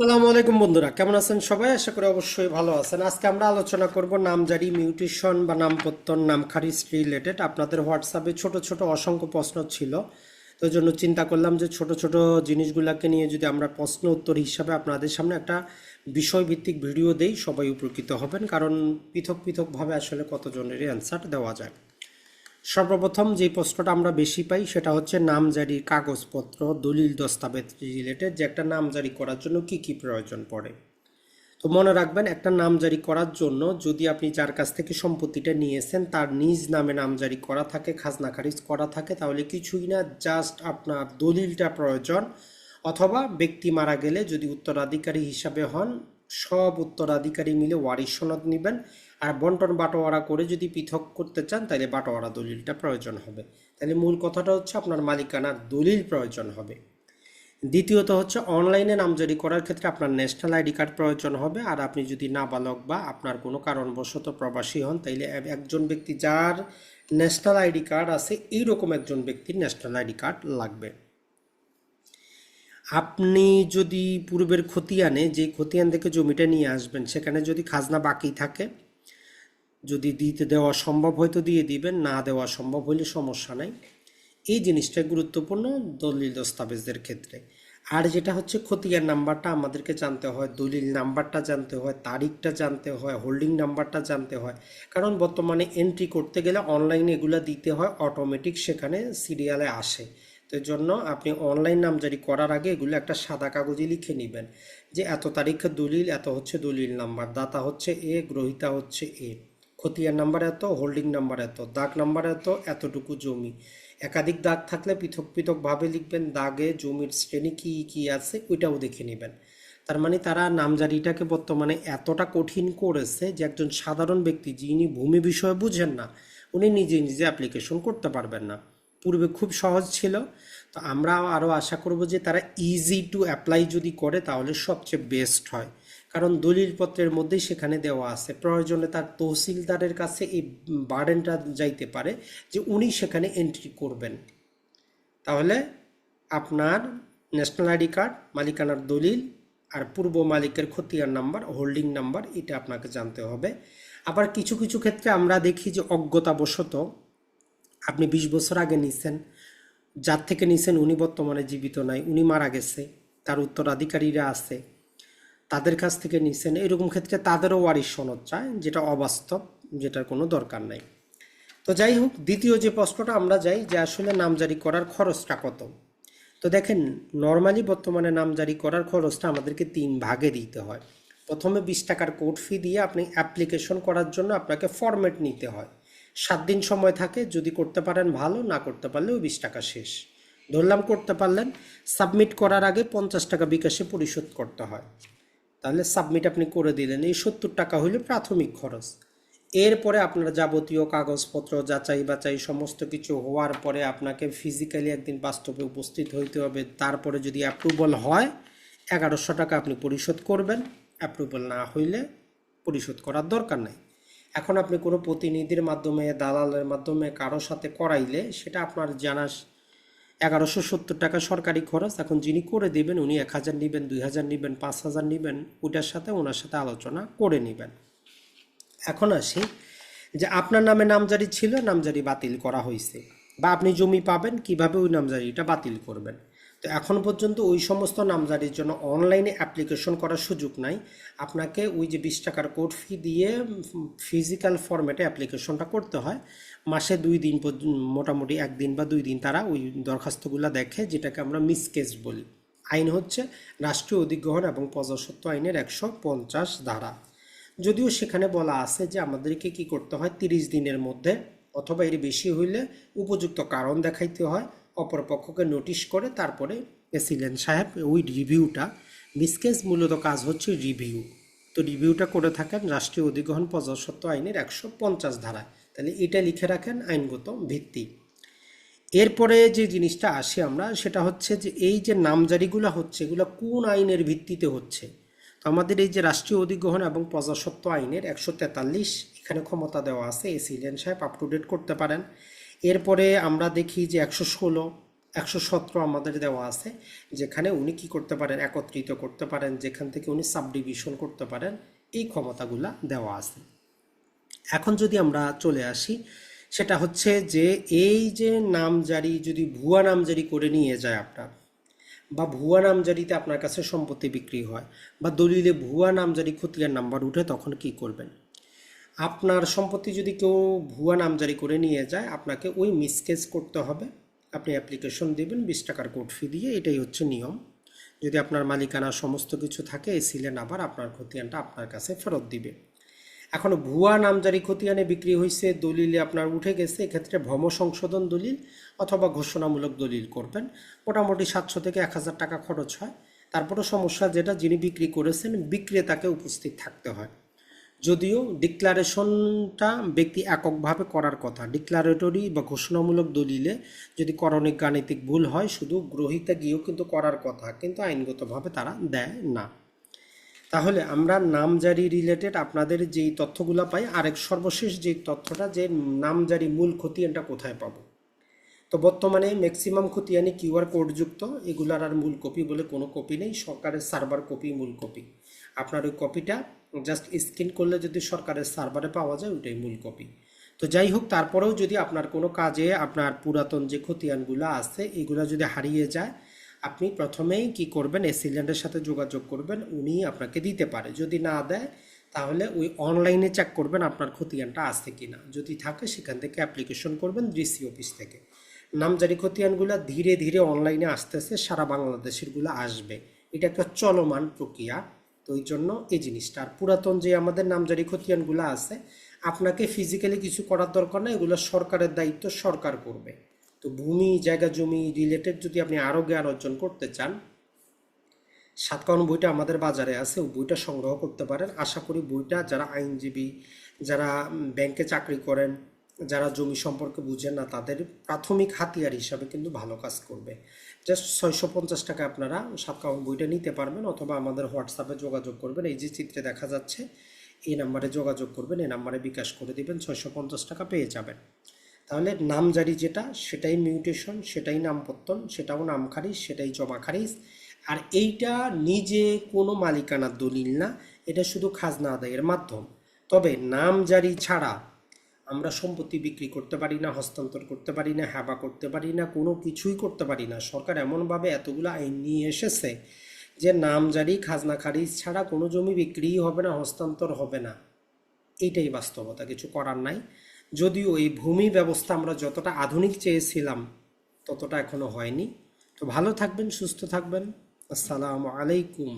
আসসালামু আলাইকুম বন্ধুরা, কেমন আছেন সবাই? আশা করি অবশ্যই ভালো আছেন। আজকে আমরা আলোচনা করব নামজারি, মিউটেশন বা নামপত্তন নাম খারিজ রিলেটেড। আপনাদের হোয়াটসঅ্যাপে ছোট ছোট অসংখ্য প্রশ্ন ছিল। তো জন্য চিন্তা করলাম যে ছোট ছোট জিনিসগুলোকে নিয়ে যদি আমরা প্রশ্ন উত্তর হিসাবে আপনাদের সামনে একটা বিষয়ভিত্তিক ভিডিও দেই, সবাই উপকৃত হবেন। কারণ পৃথক পৃথকভাবে আসলে কতজনেরই অ্যান্সার দেওয়া যায়। সর্বপ্রথম যে প্রশ্নটা আমরা বেশি পাই সেটা হচ্ছে নামজারির কাগজপত্র, দলিল দস্তাবেজ রিলেটেড যে একটা নামজারি করার জন্য কি কি প্রয়োজন পড়ে। তো মনে রাখবেন, একটা নামজারি করার জন্য যদি আপনি যার কাছ থেকে সম্পত্তিটা নিয়েছেন, তার নিজ নামে নামজারি করা থাকে, খাজনা খারিজ করা থাকে, তাহলে কিছুই না জাস্ট আপনার দলিলটা প্রয়োজন। অথবা ব্যক্তি মারা গেলে যদি উত্তরাধিকারী হিসাবে হন সব উত্তরাধিকারী মিলে ওয়ারিশ সনদ নেবেন। আর বন্টন বাটোয়ারা করে যদি পৃথক করতে চান তাহলে বাটোয়ারা দলিলটা প্রয়োজন হবে। তাহলে মূল কথাটা হচ্ছে আপনার মালিকানার দলিল প্রয়োজন হবে। দ্বিতীয়ত হচ্ছে অনলাইনে নামজারি করার ক্ষেত্রে আপনার ন্যাশনাল আইডি কার্ড প্রয়োজন হবে। আর আপনি যদি নাবালক বা আপনার কোনো কারণবশত প্রবাসী হন, তাইলে একজন ব্যক্তি যার ন্যাশনাল আইডি কার্ড আছে, এইরকম একজন ব্যক্তির ন্যাশনাল আইডি কার্ড লাগবে। আপনি যদি পূর্বের খতিয়ানে যে খতিয়ান থেকে জমিটা নিয়ে আসবেন, সেখানে যদি খাজনা বাকি থাকে, যদি দিতে দেওয়া সম্ভব হয়তো দিয়ে দিবেন, না দেওয়া সম্ভব হলে সমস্যা নাই। এই জিনিসটা গুরুত্বপূর্ণ দলিল দস্তাবেজদের ক্ষেত্রে। আর যেটা হচ্ছে খতিয়ান নাম্বারটা আমাদেরকে জানতে হয়, দলিল নাম্বারটা জানতে হয়, তারিখটা জানতে হয়, হোল্ডিং নাম্বারটা জানতে হয়। কারণ বর্তমানে এন্ট্রি করতে গেলে অনলাইনে এগুলো দিতে হয় অটোমেটিক সেখানে সিরিয়ালে আসে। তো জন্য আপনি অনলাইন নামজারি করার আগে এগুলো একটা সাদা কাগজে লিখে নেবেন যে এত তারিখে দলিল, এত হচ্ছে দলিল নাম্বার, দাতা হচ্ছে এ, গ্রহিতা হচ্ছে এ। খতিয়ান নাম্বার এত হোল্ডিং নাম্বার এত, দাগ নাম্বার এত, এতটুকু জমি। একাধিক দাগ থাকলে পৃথক পৃথকভাবে লিখবেন দাগে, জমির শ্রেণি কি কি আছে, ওইটাও দেখে নেবেন। তার মানে তারা নামজারিটাকে বর্তমানে এতটা কঠিন করেছে যে একজন সাধারণ ব্যক্তি যিনি ভূমি বিষয়ে বুঝেন না, উনি নিজে নিজে অ্যাপ্লিকেশন করতে পারবেন না। পূর্বে খুব সহজ ছিল। তো আমরা আরও আশা করব যে তারা ইজি টু অ্যাপ্লাই যদি করে তাহলে সবচেয়ে বেস্ট হয়। কারণ দলিলপত্রের মধ্যেই সেখানে দেওয়া আছে। প্রয়োজনে তার তহসিলদারের কাছে এই বার্ডেনটা যাইতে পারে যে উনি সেখানে এন্ট্রি করবেন। তাহলে আপনার ন্যাশনাল আইডি কার্ড মালিকানার দলিল আর পূর্ব মালিকের খতিয়ান নাম্বার হোল্ডিং নাম্বার, এটা আপনাকে জানতে হবে। আবার কিছু কিছু ক্ষেত্রে আমরা দেখি যে অজ্ঞতাবশত আপনি বিশ বছর আগে নিছেন, যার থেকে নিছেন উনি বর্তমানে জীবিত নাই, উনি মারা গেছে, তার উত্তরাধিকারীরা আছে, তাদের কাছ থেকে নিছেন, এরকম ক্ষেত্রে তাদেরও ওয়ারিশ সনদ চায় যেটা অবাস্তব, যেটার কোনো দরকার নাই। তো যাই হোক, দ্বিতীয় যে প্রশ্নটা আমরা যাই, যে আসলে নামজারি করার খরচটা কত? তো দেখেন, নর্মালি বর্তমানে নামজারি করার খরচটা আমাদেরকে তিন ভাগে দিতে হয়। প্রথমে বিশ টাকার কোর্ট ফি দিয়ে আপনি অ্যাপ্লিকেশন করার জন্য আপনাকে ফরম্যাট নিতে হয়। সাত দিন সময় থাকে, যদি করতে পারেন ভালো, না করতে পারলেও বিশ টাকা শেষ। ধরলাম করতে পারলেন, সাবমিট করার আগে পঞ্চাশ টাকা বিকাশে পরিশোধ করতে হয়। তাহলে সাবমিট আপনি করে দিলেন, এই সত্তর টাকা হইলে প্রাথমিক খরচ। এরপরে আপনার যাবতীয় কাগজপত্র, যাচাই বাচাই সমস্ত কিছু হওয়ার পরে আপনাকে ফিজিক্যালি একদিন বাস্তবে উপস্থিত হইতে হবে। তারপরে যদি অ্যাপ্রুভাল হয়, এগারোশো টাকা আপনি পরিশোধ করবেন। অ্যাপ্রুভাল না হইলে পরিশোধ করার দরকার নাই। এখন আপনি কোনো প্রতিনিধির মাধ্যমে, দালালের মাধ্যমে কারও সাথে করাইলে সেটা আপনার জানা এগারোশো সত্তর টাকা সরকারি খরচ। এখন যিনি করে দেবেন উনি এক হাজার নেবেন, দুই হাজার নেবেন, পাঁচ হাজার নেবেন, ওইটার সাথে ওনার সাথে আলোচনা করে নেবেন। এখন আসি যে আপনার নামে নামজারি ছিল, নামজারি বাতিল করা হয়েছে বা আপনি জমি পাবেন, কীভাবে ওই নামজারিটা বাতিল করবেন? তো এখন পর্যন্ত ওই সমস্ত নামজারির জন্য অনলাইনে অ্যাপ্লিকেশন করার সুযোগ নাই। আপনাকে ওই যে বিশ টাকার কোড ফি দিয়ে ফিজিক্যাল ফরম্যাটে অ্যাপ্লিকেশনটা করতে হয়। মাসে দুই দিন মোটামুটি একদিন বা দুই দিন তারা ওই দরখাস্তগুলো দেখে, যেটাকে আমরা মিস কেস বলি। আইন হচ্ছে রাষ্ট্রীয় অধিগ্রহণ এবং প্রজাসত্ব আইনের একশো পঞ্চাশ ধারা। যদিও সেখানে বলা আছে যে আমাদেরকে কি করতে হয়, তিরিশ দিনের মধ্যে অথবা এর বেশি হইলে উপযুক্ত কারণ দেখাইতে হয়। অপরপক্ষকে নোটিশ করে, তারপরে এসিলেন সাহেব, ওই রিভিউটা মিসকেস মূলত কাজ হচ্ছে রিভিউ তো রিভিউটা করে থাকেন রাষ্ট্রীয় অধিগ্রহণ প্রজাসত্ব আইনের একশো পঞ্চাশ ধারায়। তাহলে এটা লিখে রাখেন আইনগত ভিত্তি। এরপরে যে জিনিসটা আসি আমরা, সেটা হচ্ছে যে এই যে নামজারিগুলো হচ্ছে, এগুলো কোন আইনের ভিত্তিতে হচ্ছে? তো আমাদের এই যে রাষ্ট্রীয় অধিগ্রহণ এবং প্রজাসত্ব আইনের একশো তেতাল্লিশ, এখানে ক্ষমতা দেওয়া আছে এসিলেন সাহেব আপ টু ডেট করতে পারেন। এরপরে আমরা দেখি যে একশো ষোলো, একশো সতেরো আমাদের দেওয়া আছে, যেখানে উনি কি করতে পারেন, একত্রিত করতে পারেন, যেখান থেকে উনি সাবডিভিশন করতে পারেন, এই ক্ষমতাগুলা দেওয়া আছে। এখন যদি আমরা চলে আসি, সেটা হচ্ছে যে এই যে নামজারি, যদি ভুয়া নামজারি করে নিয়ে যায় আপনার, বা ভুয়া নামজারিতে আপনার কাছে সম্পত্তি বিক্রি হয়, বা দলিলে ভুয়া নামজারি খতিয়ান নাম্বার উঠে, তখন কি করবেন? আপনার সম্পত্তি যদি কেউ ভুয়া নামজারি করে নিয়ে যায়, আপনাকে ওই মিসকেজ করতে হবে। আপনি অ্যাপ্লিকেশন দেবেন, বিশ টাকার কোর্ট ফি দিয়ে, এটাই হচ্ছে নিয়ম। যদি আপনার মালিকানা সমস্ত কিছু থাকে এসিলেন আবার আপনার খতিয়ানটা আপনার কাছে ফেরত দিবে। এখন ভুয়া নামজারি খতিয়ানে বিক্রি হয়েছে দলিলে আপনার উঠে গেছে, এক্ষেত্রে ভ্রম সংশোধন দলিল অথবা ঘোষণামূলক দলিল করবেন। মোটামুটি সাতশো থেকে এক হাজার টাকা খরচ হয়। তারপরও সমস্যা যেটা, যিনি বিক্রি করেছেন, বিক্রেতাকে উপস্থিত থাকতে হয়। যদিও ডিক্লারেশনটা ব্যক্তি এককভাবে করার কথা। ডিক্লারেটরি বা ঘোষণামূলক দলিলে যদি করণিক গাণিতিক ভুল হয়, শুধু গ্রহিতা গিয়েও কিন্তু করার কথা, কিন্তু আইনগতভাবে তারা দেয় না। তাহলে আমরা নামজারি রিলেটেড আপনাদের যেই তথ্যগুলো পাই, আরেক সর্বশেষ যে তথ্যটা যে নামজারি মূল খতিয়ানটা কোথায় পাবো? তো বর্তমানে ম্যাক্সিমাম খতিয়ানি কিউআর কোডযুক্ত এগুলার আর মূল কপি বলে কোনো কপি নেই, সরকারের সার্ভার কপি মূল কপি আপনার ওই কপিটা জাস্ট স্ক্যান করলে যদি সরকারের সার্ভারে পাওয়া যায়, ওইটাই মূল কপি তো যাই হোক, তারপরেও যদি আপনার কোনো কাজে আপনার পুরাতন যে খতিয়ানগুলো আছে, এগুলো যদি হারিয়ে যায়, আপনি প্রথমেই কি করবেন এসিল্যান্ডের সাথে যোগাযোগ করবেন, উনি আপনাকে দিতে পারে। যদি না দেয়, তাহলে ওই অনলাইনে চেক করবেন আপনার খতিয়ানটা আছে কি না যদি থাকে, সেখান থেকে অ্যাপ্লিকেশন করবেন ডিসি অফিস থেকে। নামজারি খতিয়ানগুলো ধীরে ধীরে অনলাইনে আসতেছে, সারা বাংলাদেশেরগুলো আসবে। এটা একটা চলমান প্রক্রিয়া, তো ওই জন্য এই জিনিসটা। আর পুরাতন যে আমাদের নামজারি খতিয়ানগুলো আছে, আপনাকে ফিজিক্যালি কিছু করার দরকার নেই, এগুলো সরকারের দায়িত্ব, সরকার করবে। তো ভূমি, জায়গা, জমি রিলেটেড যদি আপনি আরও জ্ঞান অর্জন করতে চান সাতকাউন বইটা আমাদের বাজারে আছে ওই বইটা সংগ্রহ করতে পারেন। আশা করি বইটা যারা আইনজীবী, যারা ব্যাংকে চাকরি করেন যারা জমি সম্পর্কে বুঝেন না, তাদের প্রাথমিক হাতিয়ার হিসাবে কিন্তু ভালো কাজ করবে। জাস্ট ছয়শো পঞ্চাশ টাকা আপনারা সাতকাউন বইটা নিতে পারবেন অথবা আমাদের হোয়াটসঅ্যাপে যোগাযোগ করবেন। এই যে চিত্রে দেখা যাচ্ছে, এই নাম্বারে যোগাযোগ করবেন, এই নাম্বারে বিকাশ করে দিবেন, ছয়শো পঞ্চাশ টাকা পেয়ে যাবেন। তাহলে নামজারি যেটা, সেটাই মিউটেশন সেটাই নামপত্তন, সেটাও নাম খারিজ, সেটাই জমা খারিজ। আর এইটা নিজে কোনো মালিকানার দলিল না, এটা শুধু খাজনা আদায়ের মাধ্যম। তবে নামজারি ছাড়া আমরা সম্পত্তি বিক্রি করতে পারি না, হস্তান্তর করতে পারি না হ্যাবা করতে পারি না, কোনো কিছুই করতে পারি না। সরকার এমনভাবে এতগুলো আইন নিয়ে এসেছে যে নামজারি খাজনা খারিজ ছাড়া কোনো জমি বিক্রিই হবে না, হস্তান্তর হবে না। এইটাই বাস্তবতা, কিছু করার নাই। যদিও এই ভূমি ব্যবস্থা আমরা যতটা আধুনিক চেয়েছিলাম, ততটা এখনও হয়নি। তো ভালো থাকবেন, সুস্থ থাকবেন। আসসালামু আলাইকুম।